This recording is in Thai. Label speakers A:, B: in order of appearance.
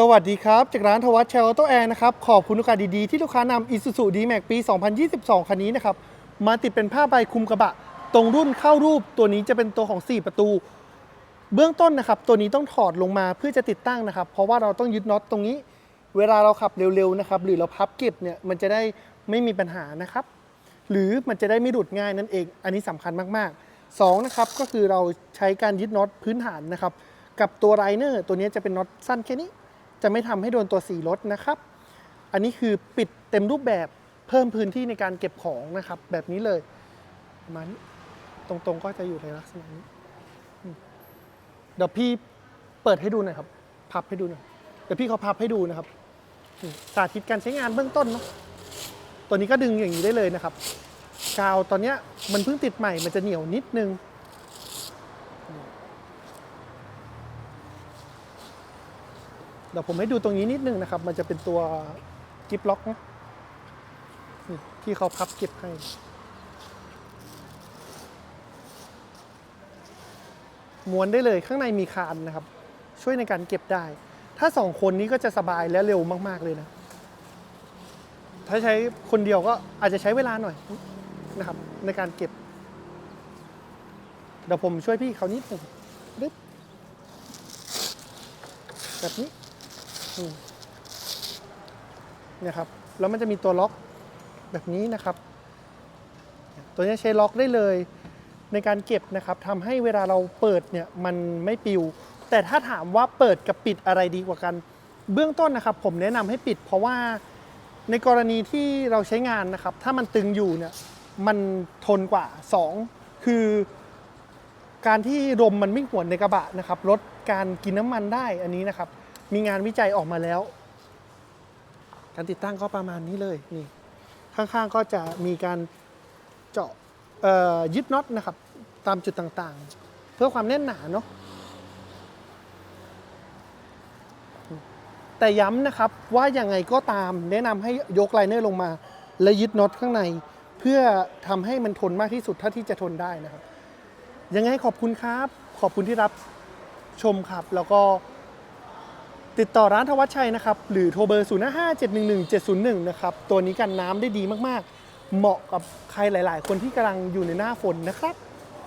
A: สวัสดีครับ จากร้านทวัตเชลโตแอร์นะครับ ขอบคุณโอกาสดีๆ ที่ลูกค้านำ Isuzu D-Max ปี 2022 คันนี้นะครับ มาติดเป็นผ้าใบคุมกระบะ ตรงรุ่นเข้ารูปตัวนี้จะเป็นตัวของ 4 ประตู เบื้องต้นนะครับ ตัวนี้ต้องถอดลงมาเพื่อจะติดตั้งนะครับ เพราะว่าเราต้องยึดน็อตตรงนี้ เวลาเราขับเร็วๆนะครับหรือเราพับเก็บเนี่ยมันจะได้ไม่มีปัญหานะครับ หรือมันจะได้ไม่หลุดง่ายนั่นเอง อันนี้สำคัญมากๆ2นะครับก็คือเราใช้การยึดน็อตพื้นฐานนะครับกับตัวไรเนอร์ตัวนี้จะเป็นน็อตสั้นแค่นี้ จะไม่ทำให้โดนตัวสีรถนะครับ อันนี้คือปิดเต็มรูปแบบเพิ่มพื้นที่ในการเก็บของนะครับ แบบนี้เลยประมาณนี้ตรงๆก็จะอยู่ในลักษณะนี้เดี๋ยวพี่เปิดให้ดูหน่อยครับ พับให้ดูหน่อยเดี๋ยวพี่เขาพับให้ดูนะครับสาธิตการใช้งานเบื้องต้นเนาะตัวนี้ก็ดึงอย่างนี้ได้เลยนะครับ กาวตอนนี้มันเพิ่งติดใหม่มันจะเหนียวนิดนึง ดี๋ยวผมให้ดูตรงนี้นิดนึงนะครับ มันจะเป็นตัวกิฟล็อกนะที่เขาพับเก็บให้ ม้วนได้เลยข้างในมีคานนะครับ ช่วยในการเก็บได้ ถ้าสองคนนี้ก็จะสบายและเร็วมาก ๆ เลยนะ ถ้าใช้คนเดียวก็อาจจะใช้เวลาหน่อยนะครับ ในการเก็บ เดี๋ยวผมช่วยพี่เขานิดหนึ่งแบบนี้ เนี่ยครับแล้วมันจะมีตัวล็อกแบบนี้นะครับ ตัวนี้ใช้ล็อกได้เลยในการเก็บนะครับทำให้เวลาเราเปิดเนี่ยมันไม่ปิว แต่ถ้าถามว่าเปิดกับปิดอะไรดีกว่ากัน เบื้องต้นนะครับ ผมแนะนำให้ปิด เพราะว่าในกรณีที่เราใช้งานนะครับ ถ้ามันตึงอยู่เนี่ยมันทนกว่า 2 คือ การที่ลมมันไม่หวนในกระบะนะครับลดการกินน้ำมันได้อันนี้นะครับ มีงานวิจัยออกมาแล้ว การติดตั้งก็ประมาณนี้เลยนี่ข้างๆก็จะมีการเจาะยึดน็อตนะครับ ตามจุดต่างๆ เพื่อความแน่นหนาเนาะแต่ย้ำนะครับว่ายังไงก็ตามแนะนำให้ยกไลเนอร์ลงมา และยึดน็อตข้างใน เพื่อทำให้มันทนมากที่สุดเท่าที่จะทนได้นะครับ ยังไงขอบคุณครับ ขอบคุณที่รับชมครับ แล้วก็ ติดต่อร้านทวัชชัยนะครับ หรือโทรเบอร์ 0 5 5 7 1 1 7 0 1 นะครับ ตัวนี้กันน้ำได้ดีมากๆ เหมาะกับใครหลาย ๆ คนที่กำลังอยู่ในหน้าฝนนะครับ